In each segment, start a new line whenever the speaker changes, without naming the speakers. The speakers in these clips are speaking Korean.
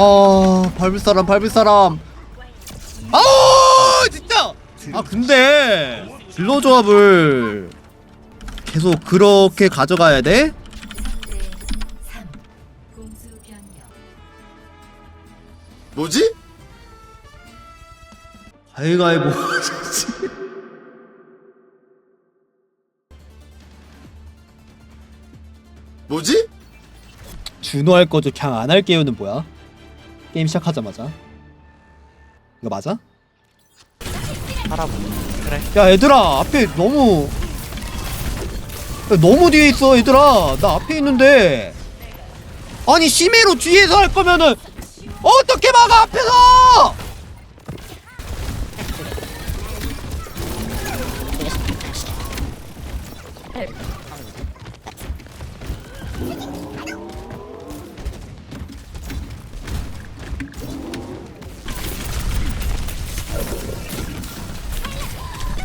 아 밟을 사람 밟을 사람 아 진짜 아 근데 딜러 조합을 계속 그렇게 가져가야 돼?
뭐지?
가위가위보
뭐지?
준호 할 거죠 그냥 안 할게요는 뭐야? 게임 시작하자마자. 이거 맞아?
하라고 그래.
야 얘들아 앞에 너무 야, 너무 뒤에 있어 얘들아. 나 앞에 있는데. 아니 심해로 뒤에서 할 거면은 어떻게 막아 앞에서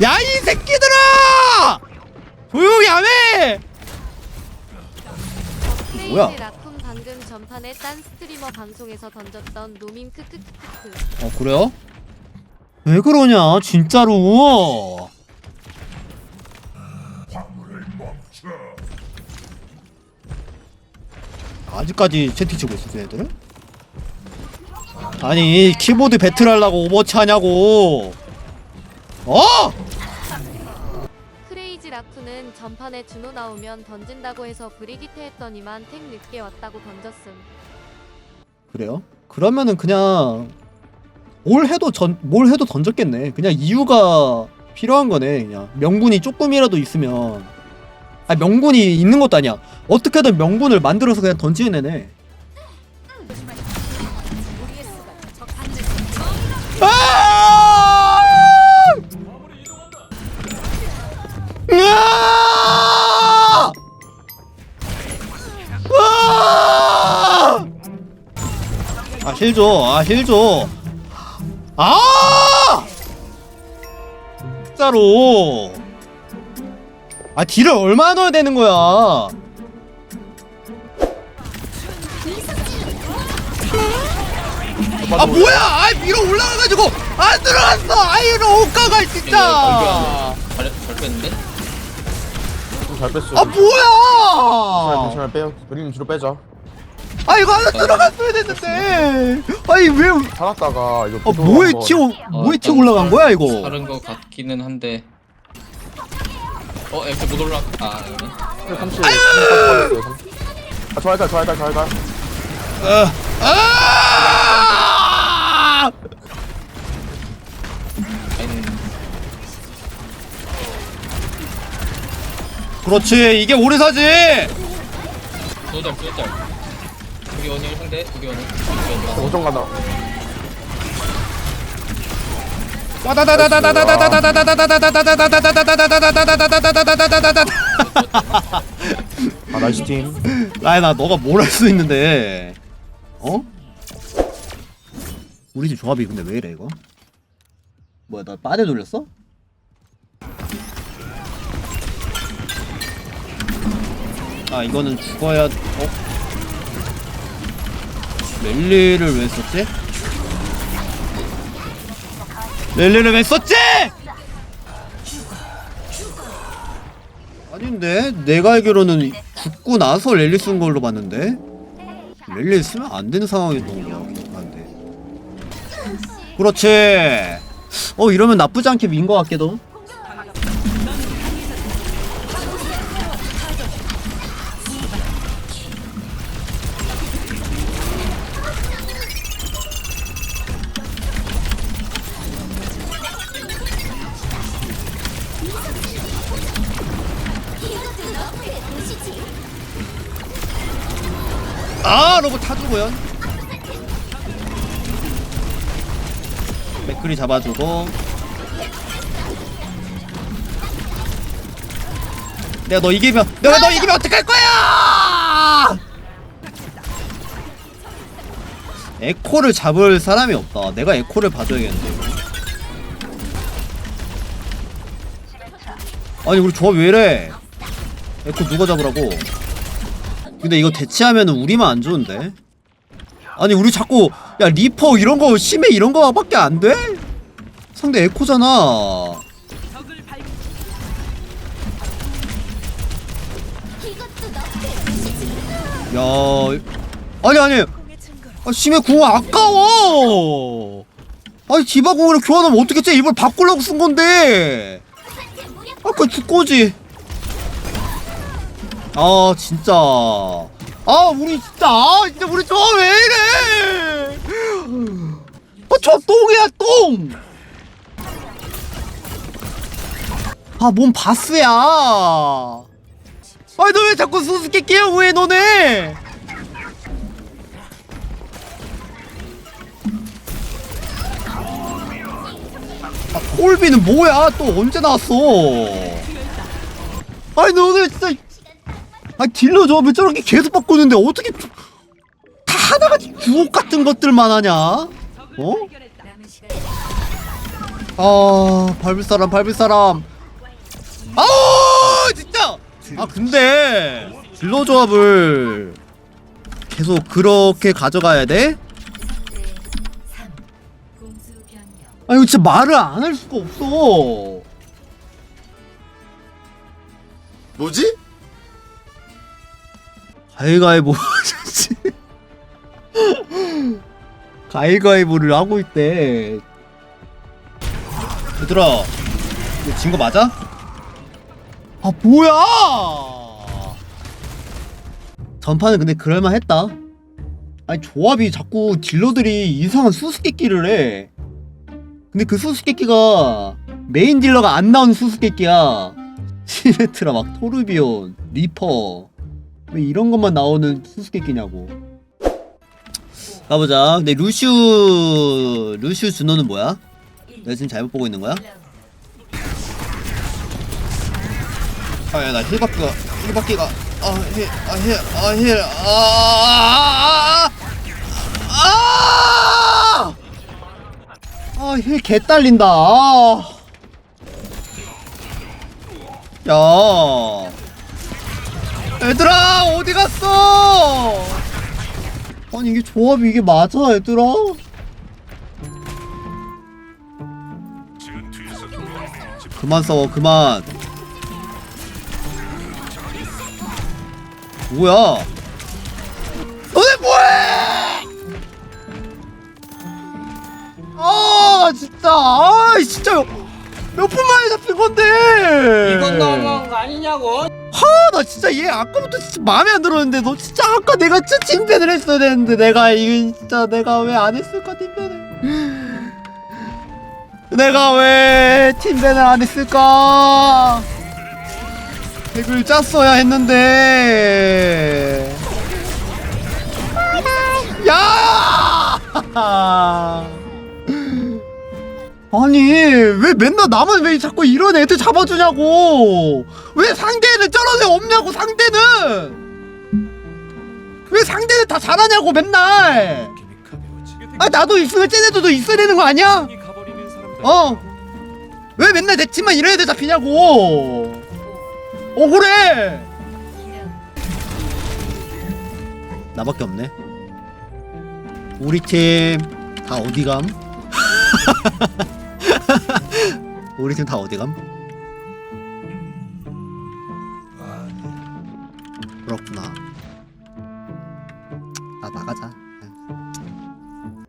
야 이 새끼들아 조용히 안해 뭐야?
라쿤 방금 전판에 딴 스트리머 방송에서 던졌던 노밈 크크크크크
어 그래요? 왜 그러냐 진짜로 아직까지 채팅 치고 있어 얘들은? 아니 키보드 배틀 하려고 오버워치 하냐고 어?
전판에 준호 나오면 던진다고 해서 브리기테 했더니만 탱 늦게 왔다고 던졌음
그래요? 그러면은 그냥 뭘 해도 전 뭘 해도 던졌겠네. 그냥 이유가 필요한 거네. 그냥 명분이 조금이라도 있으면 아 명분이 있는 것도 아니야. 어떻게든 명분을 만들어서 그냥 던지는 애네. 힐 줘. 아, 힐 줘. 아! 진짜로. 아, 딜을 얼마나 넣어야 되는 거야? 아, 뭐야! 아, 위로 올라가가지고 안 들어갔어! 아이로 옷가가 진짜!
잘, 잘 뺐는데?
잘 뺐어
아, 뭐야!
괜찮아 빼요 그림 뒤로 빼자
아, 이거 하나 들어갔어야 됐는데! 아니, 왜,
살았다가 이거
어, 뭐에 튀어, 뭐에 튀어 올라간 거야, 이거?
다른 거 같기는 한데. 어, F 못 올라. 아, 아니네.
30 아 좋아했다 좋아했다 좋아했다
아!
아니,
그렇지, 이게 오리사지!
두달, 두 달. 우리 원일 상대, 우리 원일.
오정 간다 아 나이스 팀
라이나 너가 뭘 할 수 있는데 어? 우리 집 조합이 근데 왜 이래 이거? 뭐야 나 빠져 돌렸어? 아 이거는 죽어야 어? 랠리를 왜 썼지? 랠리를 왜 썼지? 아닌데? 내가 알기로는 죽고 나서 랠리 쓴 걸로 봤는데? 랠리 쓰면 안 되는 상황이었던 거 같은데. 그렇지. 어 이러면 나쁘지 않게 민것 같기도 아 로봇 타주고요. 맥크리 잡아주고. 내가 너 이기면 내가 너 이기면 어떡할 거야! 에코를 잡을 사람이 없다. 내가 에코를 봐줘야겠는데. 아니 우리 조합 왜 이래? 에코 누가 잡으라고 근데 이거 대치하면은 우리만 안 좋은데 아니 우리 자꾸 야 리퍼 이런 거 심해 이런 거밖에 안 돼? 상대 에코잖아. 야 아니 아니 아, 심해 궁 아까워. 아니 디바 궁을 교환하면 어떻게 쟤 이걸 바꾸려고 쓴 건데? 아그 죽고지. 아 진짜. 아 우리 진짜 아 진짜 우리 저 왜 이래? 아저 똥이야 똥. 아몸 바스야. 아니 너 왜 자꾸 수수께 끼야 왜 너네? 아, 콜비는 뭐야? 또 언제 나왔어? 아니 너네 진짜 아 딜러 조합을 저렇게 계속 바꾸는데 어떻게 다 하나가 주옥 같은 것들만 하냐? 어? 아 밟을 사람 밟을 사람 아 진짜 아 근데 딜러 조합을 계속 그렇게 가져가야 돼? 아 이거 진짜 말을 안 할 수가 없어
뭐지?
가위가위보 가위가위보를 하고 있대. 얘들아 이거 진 거 맞아? 아 뭐야? 전판은 근데 그럴만 했다. 아니 조합이 자꾸 딜러들이 이상한 수수께끼를 해. 근데 그 수수께끼가 메인 딜러가 안 나오는 수수께끼야. 시메트라 막 토르비온 리퍼 왜 이런 것만 나오는 수수께끼냐고 가보자 근데 루슈 루슈 준호는 뭐야? 내가 지금 잘못 보고 있는 거야? 아야 나 힐바퀴가 힐바퀴가 아힐아힐아힐아아아힐 개딸린다 아. 야 얘들아 어디 갔어? 아니 이게 조합이 이게 맞아 얘들아? 그만 싸워 그만. 뭐야? 너네 뭐해? 아 진짜 아 진짜 몇 분 만에 잡힌 건데?
이건 너무한 거 아니냐고
아, 나 진짜 얘 아까부터 진짜 마음에 안 들었는데 너 진짜 아까 내가 진짜 팀변을 했어야 되는데 내가 이거 진짜 내가 왜 안 했을까 팀변을? 내가 왜 팀변을 안 했을까? 백을 짰어야 했는데. 야 아니 왜 맨날 나만 왜 자꾸 이런 애들 잡아주냐고. 왜 상대는 저런 애 없냐고 상대는. 왜 상대는 다 잘하냐고 맨날. 아 나도 있으면 쟤네들도 있어야 되는 거 아니야? 어. 왜 맨날 내 팀만 이런 애들 잡히냐고. 억울해. 나밖에 없네. 우리 팀 다 어디감? 우리 팀 다 어디 감? 그렇구나. 아 나가자.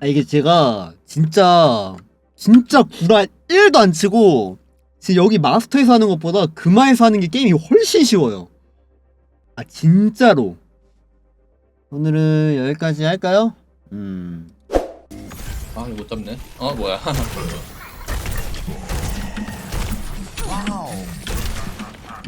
아 이게 제가 진짜 진짜 구라 1도 안 치고 지금 여기 마스터에서 하는 것보다 금화에서 하는 게 게임이 훨씬 쉬워요. 아 진짜로. 오늘은 여기까지 할까요? 음.
아 이거 못 잡네 어 뭐야